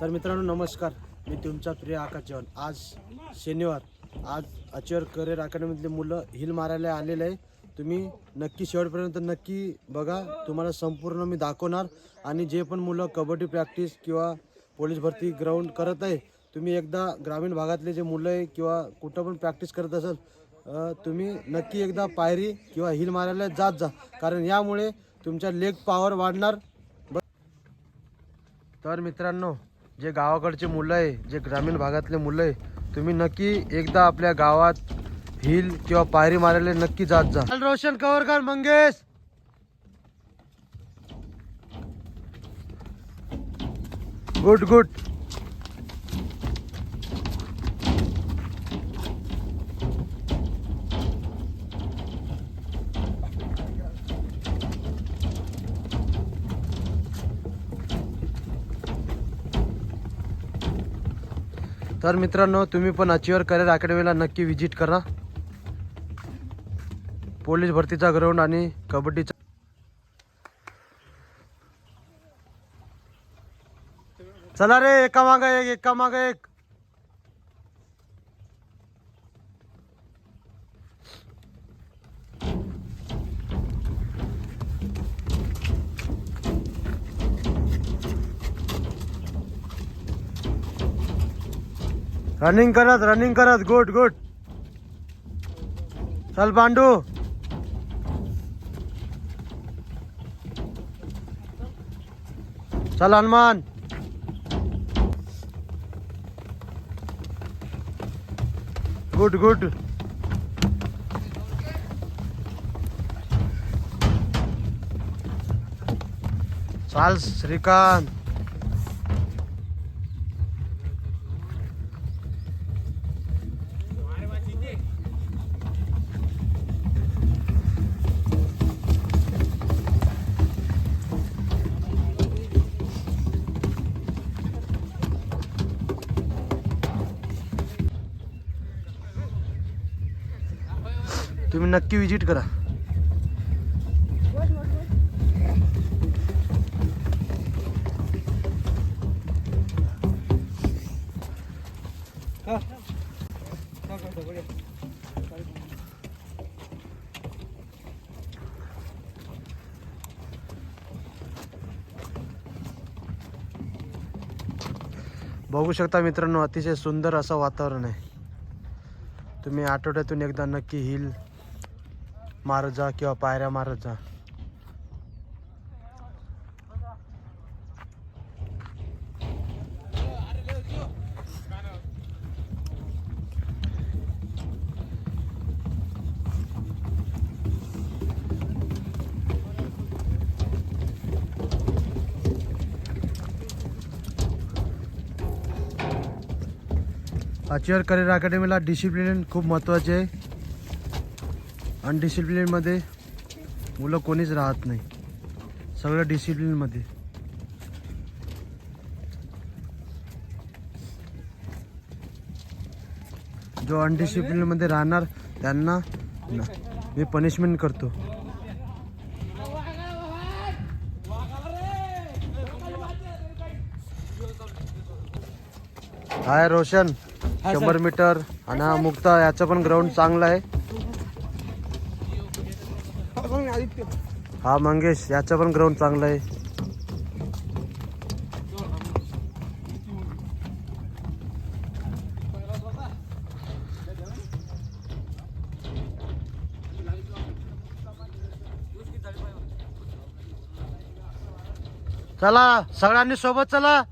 तर मित्रांनो नमस्कार. मी तुमचा प्रिय आकाश जेवण आज शनिवार. आज अचिअर करिअर अकॅडमीतले मुलं हिल मारायला आलेले आहे. तुम्ही नक्की शेवटपर्यंत नक्की बघा. तुम्हाला संपूर्ण मी दाखवणार. आणि जे पण मुलं कबड्डी प्रॅक्टिस किंवा पोलीस भरती ग्राउंड करत आहे तुम्ही एकदा ग्रामीण भागातले जे मुलं आहे किंवा कुठं पण प्रॅक्टिस करत असाल तुम्ही नक्की एकदा पायरी किंवा हिल मारायला जात जा. कारण यामुळे तुमच्या लेग पॉवर वाढणार. तर मित्रांनो जे गावाकडचे मुलं आहे जे ग्रामीण भागातले मुलं आहे तुम्ही नक्की एकदा आपल्या गावात हिल किंवा पायरी मारायला नक्की जात जा. रोशन कवर कर मंगेश. Good good. तर मित्रांनो तुम्ही पण अचिवर करिअर अकॅडमीला नक्की व्हिजिट करा. पोलीस भरतीचा ग्राउंड आणि कबड्डीचा चला रे एका मागं एक एका मागं एक. रनिंग करत रनिंग करत गुड गुड चल पांडू। चल हनुमान। गुड गुड चाल श्रीकांत। तुम्ही नक्की विजिट करा. बघू शकता मित्रांनो अतिशय सुंदर असं वातावरण आहे. तुम्ही आठवड्यातून एकदा नक्की हिल मारत जा किंवा पायऱ्या मारत जा. अचिअर करिअर अकॅडमीला डिसिप्लिन खूप महत्त्वाचे आहे. अनडिसिप्लिनमध्ये मुलं कोणीच राहत नाही. सगळं डिसिप्लिनमध्ये जो अनडिसिप्लिनमध्ये राहणार त्यांना मी पनिशमेंट करतो. हाय रोशन शंभर मीटर आणि हा मुक्ता याचं पण ग्राउंड चांगला आहे. हा मंगेश याचं पण ग्राउंड चांगलं आहे. चला सगळ्यांनी सोबत चला.